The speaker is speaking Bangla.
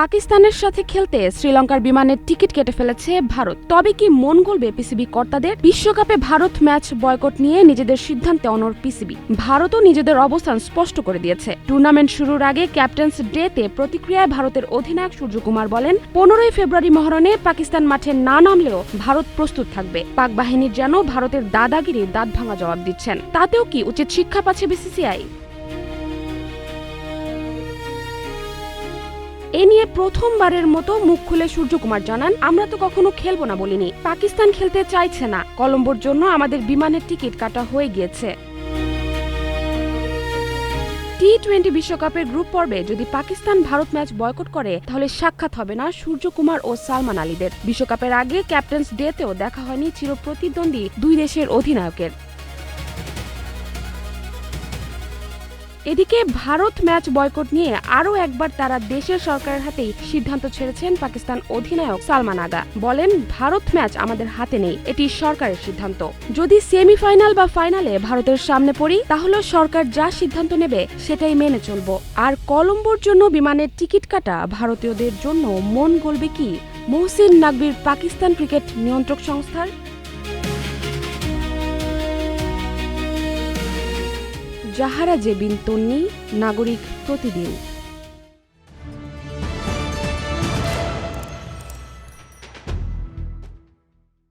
পাকিস্তানের সাথে খেলতে শ্রীলঙ্কার বিমানের টিকিট কেটে ফেলেছে ভারত। তবে কি মন গলবে পিসিবি কর্তাদের? বিশ্বকাপে ভারত ম্যাচ বয়কট নিয়ে নিজেদের সিদ্ধান্তে অনর পিসিবি। ভারতও নিজেদের অবস্থান স্পষ্ট করে দিয়েছে। টুর্নামেন্ট শুরুর আগে ক্যাপ্টেন্স ডেতে প্রতিক্রিয়ায় ভারতের অধিনায়ক সূর্যকুমার বলেন, পনেরোই ফেব্রুয়ারি মহরণে পাকিস্তান মাঠে না নামলেও ভারত প্রস্তুত থাকবে। পাক বাহিনীর যেন ভারতের দাদাগিরির দাঁত ভাঙা জবাব দিচ্ছেন। তাতেও কি উচিত শিক্ষা পাচ্ছে বিসিসিআই? এ নিয়ে প্রথমবারের মতো মুখ খুলে সূর্যকুমার জানান, আমরা তো কখনো খেলব না বলিনি। পাকিস্তান খেলতে চাইছে না। কলম্বোর জন্য আমাদের বিমানের টিকিট কাটা হয়ে গিয়েছে। টি টোয়েন্টি বিশ্বকাপের গ্রুপ পর্বে যদি পাকিস্তান ভারত ম্যাচ বয়কট করে, তাহলে সাক্ষাৎ হবে না সূর্যকুমার ও সালমান আলীদের। বিশ্বকাপের আগে ক্যাপ্টেন্স ডেতেও দেখা হয়নি চির প্রতিদ্বন্দ্বী দুই দেশের অধিনায়কের। এদিকে ভারত ম্যাচ বয়কট নিয়ে আরও একবার তারা দেশের সরকারের হাতেই সিদ্ধান্ত ছেড়েছেন পাকিস্তান অধিনায়ক সালমান আগা। বলেন, ভারত ম্যাচ আমাদের হাতে নেই, এটি সরকারের সিদ্ধান্ত। যদি সেমিফাইনাল বা ফাইনালে ভারতের সামনে পড়ি, তাহলে সরকার যা সিদ্ধান্ত নেবে, সেটাই মেনে চলব। আর কলম্বোর জন্য বিমানের টিকিট কাটা ভারতীয়দের জন্য মন গলবে কি? মহসিন নাকবির পাকিস্তান ক্রিকেট নিয়ন্ত্রক সংস্থার জাহারা জেবিন তন্নি নাগরিক প্রতিদিন।